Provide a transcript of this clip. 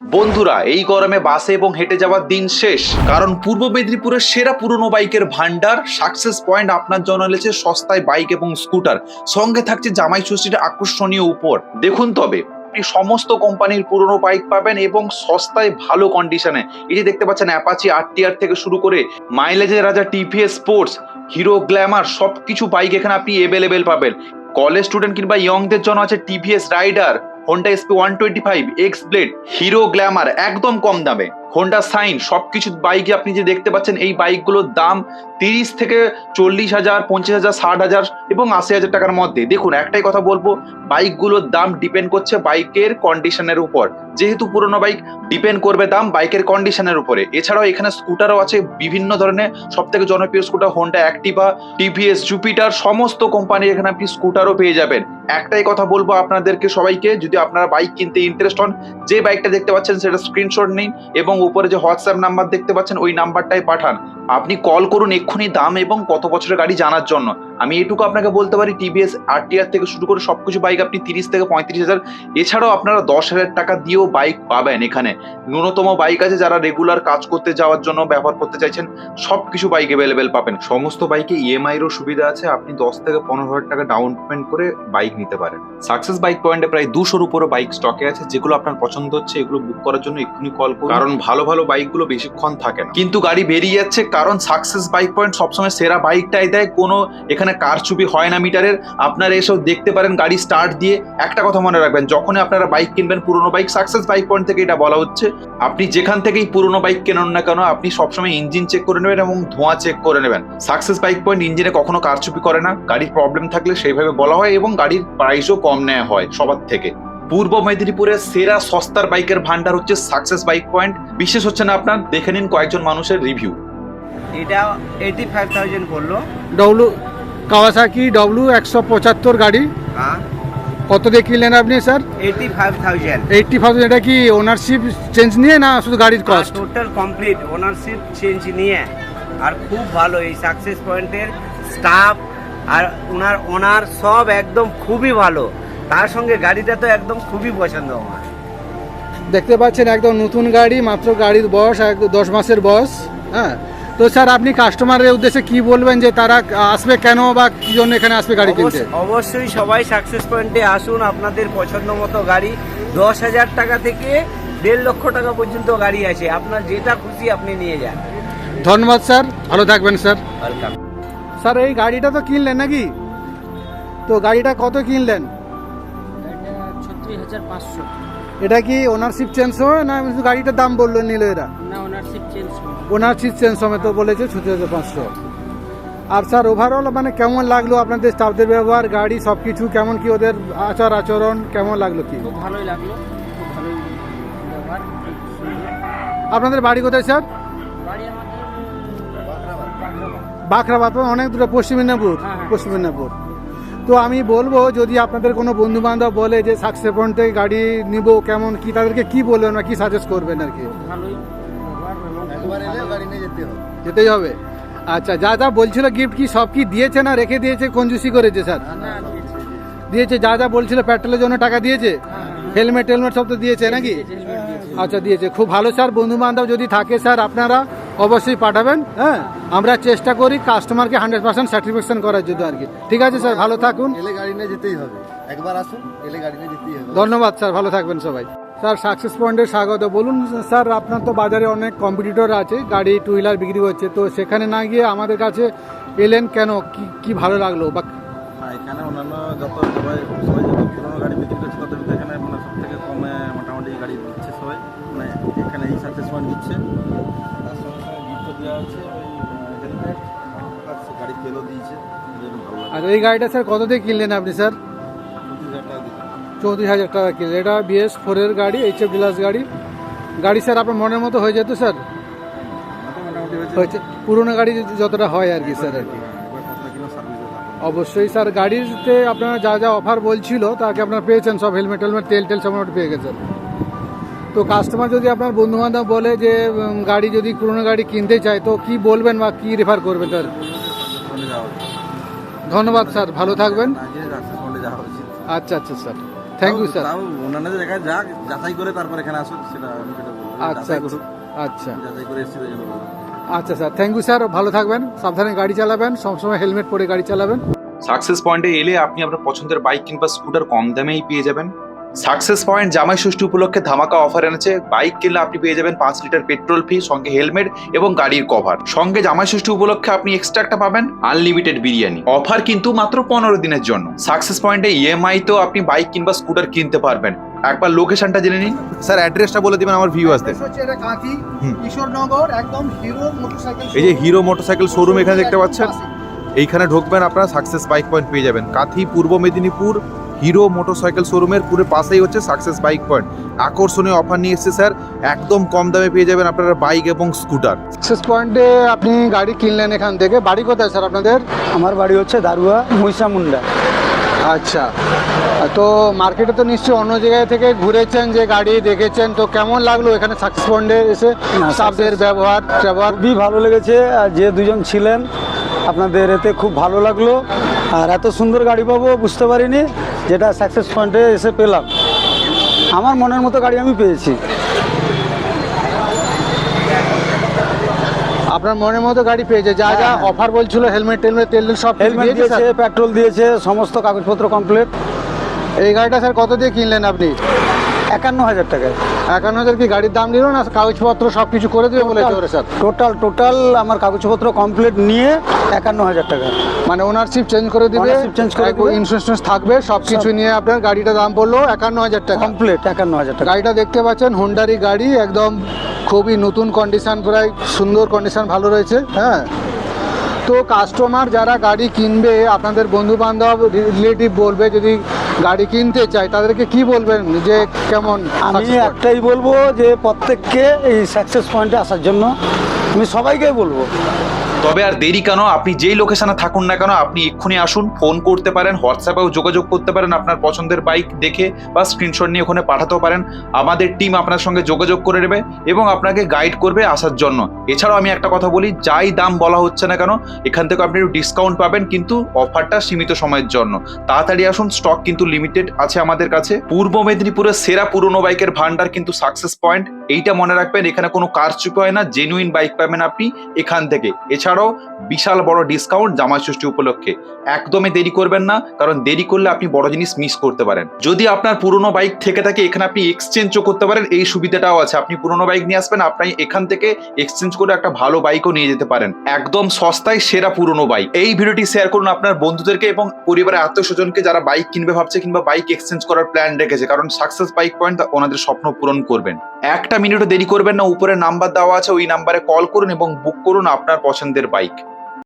বন্ধুরা, এই গরমে বাসে এবং হেঁটে যাওয়ার দিন শেষ। কারণ পূর্ব মেদিনীপুরের সেরা পুরনো বাইকের ভান্ডার সাকসেস পয়েন্ট আপনার জন্য এনেছে সস্তায় বাইক এবং স্কুটার। সঙ্গে থাকছে জামাই ষষ্ঠীর আকর্ষণীয় উপর দেখুন তবে, আপনি সমস্ত কোম্পানির পুরনো বাইক পাবেন এবং সস্তায় ভালো কন্ডিশনে এই যে দেখতে পাচ্ছেন অ্যাপাচি আর থেকে শুরু করে মাইলেজের রাজা টিভিএস স্পোর্টস হিরো গ্ল্যামার সব কিছু বাইক এখানে আপনি অ্যাভেলেবেল পাবেন। কলেজ স্টুডেন্ট কিংবা ইয়ংদের জন্য আছে TVS Raider Honda SP one twenty five X Blade Hero Glamour একদম কম দামে। হোন্ডা সাইন সবকিছু বাইকে আপনি যে দেখতে পাচ্ছেন, এই বাইকগুলোর দাম তিরিশ থেকে চল্লিশ হাজার, পঞ্চাশ হাজার, ষাট হাজার এবং আশি হাজার টাকার মধ্যে। দেখুন, একটাই কথা বলব বাইকগুলোর দাম ডিপেন্ড করছে বাইকের কন্ডিশনের উপর। যেহেতু পুরনো বাইক ডিপেন্ড করবে দাম বাইকের কন্ডিশনের উপরে। এছাড়াও এখানে স্কুটারও আছে, বিভিন্ন ধরনের সব থেকে জনপ্রিয় scooter Honda Activa TVS Jupiter সমস্ত কোম্পানির এখানে আপনি স্কুটারও পেয়ে যাবেন। একটাই কথা বলব আপনাদেরকে সবাইকে, যদি আপনারা বাইক কিনতে ইন্টারেস্ট হন, যে বাইকটা দেখতে পাচ্ছেন, সেটা স্ক্রিনশট নিন এবং উপরে যে হোয়াটসঅ্যাপ নাম্বার দেখতে পাচ্ছেন ওই নাম্বারটাই পাঠান। আপনি কল করুন এক্ষুনি দাম এবং কত বছরের গাড়ি জানার জন্য। আমি এটুকু আপনাকে বলতে পারি টিভিএস আরটিআর থেকে শুরু করে সবকিছু বাইক আপনি তিরিশ থেকে পঁয়ত্রিশ হাজার এছাড়াও আপনারা দশ হাজার টাকা দিয়েও বাইক পাবেন এখানে। ন্যূনতম বাইক আছে যারা রেগুলার কাজ করতে যাওয়ার জন্য ব্যবহার করতে চাইছেন সব কিছু বাইক অ্যাভেলেবেল পাবেন। সমস্ত বাইকে ইএমআইরও সুবিধা আছে আপনি দশ থেকে পনেরো হাজার টাকা ডাউন পেমেন্ট করে বাইক নিতে পারেন। সাকসেস বাইক পয়েন্টে প্রায় দুশোর উপরে বাইক স্টকে আছে যেগুলো আপনার পছন্দ হচ্ছে এগুলো বুক করার জন্য এক্ষুনি কল করুন। কারণ ভালো ভালো বাইকগুলো বেশিক্ষণ থাকে না। কিন্তু গাড়ি বেরিয়ে যাচ্ছে কারণ সাকসেস বাইক পয়েন্ট সবসময় সেরা বাইকটাই দেয়। কোনো এখানে কারচুপি হয় না মিটারের আপনারা এসব দেখতে পারেন গাড়ি স্টার্ট দিয়ে। একটা কথা মনে রাখবেন, যখনই আপনারা বাইক কিনবেন, পুরনো বাইক সাকসেস বাইক পয়েন্ট থেকে এটা বলা হচ্ছে। আপনি যেখান থেকেই পুরনো বাইক কেনেন না কেন, আপনি সবসময় ইঞ্জিন চেক করে নেবেন এবং ধোঁয়া চেক করে নেবেন। সাকসেস বাইক পয়েন্ট ইঞ্জিনে কখনো কারচুপি করে না। গাড়ির প্রবলেম থাকলে সেইভাবে বলা হয় এবং গাড়ির প্রাইসও কম নেওয়া হয় সবার থেকে। পূর্ব মেদিনীপুরের সেরা সস্তার বাইকের ভান্ডার হচ্ছে সাকসেস বাইক পয়েন্ট বিশেষ হচ্ছে না আপনার, দেখে নিন কয়েকজন মানুষের রিভিউ এটা এইটি ফাইভ থাউজেন্ড পড়ল ডব্লু কাওয়াসাকি ডব্লু একশো পঁচাত্তর গাড়ি। হ্যাঁ। কত দিয়ে কিনলেন আপনি sir? Eighty five thousand eighty five এটা কি ওনারশিপ চেঞ্জ নিয়ে না শুধু গাড়ির cost total complete ownership change নিয়ে। আর খুব ভালো এই সাকসেস পয়েন্টের স্টাফ আর ওনার ওনার সব একদম খুবই ভালো। তার সঙ্গে গাড়িটা তো একদম খুবই পছন্দ আমার। দেখতে পাচ্ছেন একদম নতুন গাড়ি মাত্র গাড়ির বয়স দশ মাসের বয়স হ্যাঁ। তো স্যার আপনি কাস্টমারের উদ্দেশ্যে কি বলবেন যে তারা আসবে কেন বা কি জন্য এখানে আসবে গাড়ি কিনতে? অবশ্যই সবাই সাকসেস পয়েন্টে আসুন। আপনাদের পছন্দ মতো গাড়ি। দশ হাজার টাকা থেকে দেড় লক্ষ টাকা পর্যন্ত গাড়ি আছে। আপনার যেটা খুশি আপনি নিয়ে যান। ধন্যবাদ স্যার। ভালো থাকবেন স্যার। ওয়েলকাম স্যার এই গাড়িটা তো কিনলেন নাকি? তো গাড়িটা কত কিনলেন? ছত্রিশ হাজার পাঁচশো। এটা কি ওনারশিপ চেঞ্জ হয় না গাড়িটার দাম বলল নিল এরা না ওনারশিপ চেঞ্জ ওনারশিপ চেঞ্জ সমেত বলেছে ছত্রিশ হাজার পাঁচশো আর স্যার ওভারঅল মানে কেমন লাগল আপনাদের স্টাফদের ব্যবহার গাড়ি সব কিছু কেমন কি ওদের আচার আচরণ কেমন লাগল কি ভালোই লাগল। আপনাদের বাড়ি কোথায় স্যার বাখরাবাদ। অনেক দূরে পশ্চিম মেদিনীপুর হ্যাঁ, হ্যাঁ। পশ্চিম মেদিনীপুর তো আমি বলব, যদি আপনাদের কোনো বন্ধু বান্ধব বলে যে সাকসে পয়েন্টে গাড়ি নিব, কেমন, কি, তাদেরকে কি বলবেন বা কি সাজেস্ট করবেন আর কি? যেতেই হবে। আচ্ছা যা যা বলছিল গিফট কি সব কি দিয়েছে না রেখে দিয়েছে? কঞ্জুসি করেছে, স্যার? দিয়েছে। যা যা বলছিল পেট্রোলের জন্য টাকা দিয়েছে? হেলমেট টেলমেট সব তো দিয়েছে নাকি? আচ্ছা দিয়েছে। খুব ভালো, স্যার। বন্ধু বান্ধব যদি থাকে, স্যার, আপনারা অবশ্যই পাঠাবেন। হ্যাঁ। আমরা চেষ্টা করি কাস্টমারকে হান্ড্রেড পার্সেন্ট স্যাটিসফ্যাকশন করার জন্য আর কি। ঠিক আছে স্যার ভালো থাকুন। এলে গাড়ি নিয়ে যেতেই হবে। একবার আসুন এলে গাড়ি নিয়ে যেতেই হবে। ধন্যবাদ স্যার ভালো থাকবেন সবাই। স্যার সাকসেস পয়েন্টে স্বাগত। বলুন স্যার আপনার তো বাজারে অনেক কম্পিটিটর আছে গাড়ি টু হুইলার বিক্রি হচ্ছে। তো সেখানে না গিয়ে আমাদের কাছে এলেন কেন? কি কি ভালো লাগল? বা আর এখানে অন্যান্য যত সবাই সবাই যত পুরোনো গাড়ি বিক্রি করছে ভিতরে এখানে মানে সব থেকে কমে মোটামুটি গাড়ি দিচ্ছে সবাই। মানে এখানে এই সাকসেস পয়েন্ট দিচ্ছে। আর এই গাড়িটা স্যার কত দিয়ে কিনলেন আপনি, স্যার? চৌত্রিশ হাজার টাকা কিনলেন। এটা বিএস ফোরের গাড়ি এইচ এফ ডিলার্স গাড়ি। গাড়ি স্যার আপনার মনের মতো হয়ে যেত, স্যার? হয়েছে। পুরোনো গাড়ি যতটা হয় আর কি, স্যার, আর কি। অবশ্যই, স্যার। গাড়িতে আপনারা যা যা অফার বলছিল, তাকে আপনারা পেয়েছেন, সব হেলমেট হেলমেট তেল টেল সব পেয়ে গেছেন। তো কাস্টমার যদি আপনার বন্ধু বান্ধব বলে যে গাড়ি যদি পুরোনো গাড়ি কিনতে চায়, তো কি বলবেন বা কি রেফার করবেন, স্যার? ধন্যবাদ স্যার। ভালো থাকবেন। আচ্ছা আচ্ছা স্যার। Thank you sir. অন্যান্য জায়গায় যাক যাচাই করে তারপর এখানে আসুন সেটা আচ্ছা যাচাই আচ্ছা যাচাই করে। আচ্ছা স্যার। Thank you sir. ভালো থাকবেন। সাবধানে গাড়ি চালাবেন। সবসময় হেলমেট পরে গাড়ি চালাবেন। সাকসেস পয়েন্টে এলে আপনি আপনার পছন্দের বাইক কিংবা স্কুটার কম দামেই পেয়ে যাবেন। সাকসেস পয়েন্ট জামাই ষষ্ঠী উপলক্ষে ধামাকা অফার এনেছে। বাইক কিনলে আপনি পেয়ে যাবেন পাঁচ লিটার পেট্রোল ফ্রি সঙ্গে হেলমেট এবং গাড়ির কভার সঙ্গে জামাই ষষ্ঠী উপলক্ষে আপনি এক্সট্রা একটা পাবেন আনলিমিটেড বিরিয়ানি। অফার কিন্তু মাত্র পনেরো দিনের জন্য। সাকসেস পয়েন্টে ইএমআই তো আপনি বাইক কিংবা স্কুটার কিনতে পারবেন। একবার লোকেশনটা জেনে নিন। স্যার অ্যাড্রেসটা বলে দিবেন আমার ভিউ আসতে হচ্ছে এটা কাঁথি হুম। কিশোরনগর একদম হিরো মোটরসাইকেল এই যে হিরো মোটরসাইকেল শোরুম এখানে দেখতে পাচ্ছেন। এইখানে ঢুকবেন আপনারা সাকসেস বাইক পয়েন্ট পেয়ে যাবেন। কাঁথি পূর্ব মেদিনীপুর হিরো মোটরসাইকেল শোরুমের পুরো পাশেই হচ্ছে সাকসেস বাইক পয়েন্ট আকর্ষণীয় অফার নিয়ে এসেছে স্যার। একদম কম দামে পেয়ে যাবেন আপনারা বাইক এবং স্কুটার সাকসেস পয়েন্টে আপনি গাড়ি কিনলেন এখান থেকে। বাড়ি কোথায় স্যার আপনাদের? আমার বাড়ি হচ্ছে দারুয়া মহিষা মুন্ডা আচ্ছা তো মার্কেটে তো নিশ্চয়ই অন্য জায়গায় থেকে ঘুরেছেন যে গাড়ি দেখেছেন। তো কেমন লাগল এখানে সাকসেস পয়েন্টে এসে? স্টাফদের ব্যবহার ব্যবহার। খুবই ভালো লেগেছে। আর যে দুজন ছিলেন আপনাদের এতে খুব ভালো লাগল। আর এত সুন্দর গাড়ি পাবো বুঝতে পারিনি। যেটা সাকসেস পয়েন্টে এসে পেলাম। আমার মনের মতো গাড়ি আমি পেয়েছি। আপনার মনের মতো গাড়ি পেয়েছে যা যা হ্যাঁ, হ্যাঁ। অফার বলছিল হেলমেট টেলমেট তেল সব হেলমেট দিয়েছে পেট্রোল দিয়েছে সমস্ত কাগজপত্র কমপ্লিট এই গাড়িটা স্যার কত দিয়ে কিনলেন আপনি? একান্ন হাজার টাকায়। একান্ন হাজার কি গাড়ির দাম দিল না? কাগজপত্র সব কিছু করে দিবে ওরা স্যার। টোটাল টোটাল আমার কাগজপত্র কমপ্লিট নিয়ে একান্ন হাজার টাকা। মানে ওনারশিপ চেঞ্জ করে দিবে change করে দিবে। ইন্স্যুরেন্স থাকবে সব কিছু নিয়ে আপনার গাড়িটা দাম পড়ল একান্ন হাজার টাকা। কমপ্লিট একান্ন হাজার টাকা। গাড়িটা দেখতে পাচ্ছেন হোন্ডারি গাড়ি একদম খুবই নতুন কন্ডিশন প্রায় সুন্দর কন্ডিশন ভালো রয়েছে হ্যাঁ। তো কাস্টমার যারা গাড়ি কিনবে আপনাদের বন্ধু বান্ধব রিলেটিভ বলবে যদি গাড়ি কিনতে চায় তাদেরকে কি বলবেন যে কেমন আমি একটাই বলব যে প্রত্যেককে এই সাকসেস পয়েন্টে আসার জন্য আমি সবাইকেই বলব। তবে আর দেরি কেন? আপনি যেই লোকেশনে থাকুন না কেন, আপনি এক্ষুনি আসুন, ফোন করতে পারেন হোয়াটসঅ্যাপেও যোগাযোগ করতে পারেন, আপনার পছন্দের বাইক দেখে বা স্ক্রিনশট নিয়ে ওখানে পাঠাতেও পারেন। আমাদের টিম আপনার সঙ্গে যোগাযোগ করে নেবে এবং আপনাকে গাইড করবে আসার জন্য। এছাড়াও আমি একটা কথা বলি, যাই দাম বলা হচ্ছে না কেন, এখান থেকে আপনি একটু ডিসকাউন্ট পাবেন কিন্তু অফারটা সীমিত সময়ের জন্য। তাড়াতাড়ি আসুন স্টক কিন্তু লিমিটেড আছে আমাদের কাছে। পূর্ব মেদিনীপুরের সেরা পুরনো বাইকের ভান্ডার কিন্তু সাকসেস পয়েন্ট এইটা মনে রাখবেন, এখানে কোনো কারচুপি হয় না জেনুইন বাইক পাবেন আপনি এখান থেকে। এছাড়াও বিশাল বড় ডিসকাউন্ট জামাই ষষ্ঠী উপলক্ষে। একদমই দেরি করবেন না, কারণ দেরি করলে আপনি বড় জিনিস মিস করতে পারেন। যদি আপনার পুরনো বাইক থেকে থাকে, এখানে আপনি এক্সচেঞ্জও করতে পারেন, এই সুবিধাটাও আছে। আপনি পুরনো বাইক নিয়ে আসবেন, আপনি এখান থেকে এক্সচেঞ্জ করে একটা ভালো বাইকও নিয়ে যেতে পারেন। একদম সস্তায় সেরা পুরনো বাইক এই ভিডিওটি শেয়ার করুন আপনার বন্ধুদেরকে এবং পরিবারের আত্মীয় স্বজনকে যারা বাইক কিনবে ভাবছে কিংবা বাইক এক্সচেঞ্জ করার প্ল্যান রেখেছে, কারণ সাকসেস বাইক পয়েন্ট ওনাদের স্বপ্ন পূরণ করবেন। একটা মিনিটও দেরি করবেন না, উপরে নাম্বার দেওয়া আছে, ওই নাম্বারে কল করুন এবং বুক করুন আপনার পছন্দের বাইক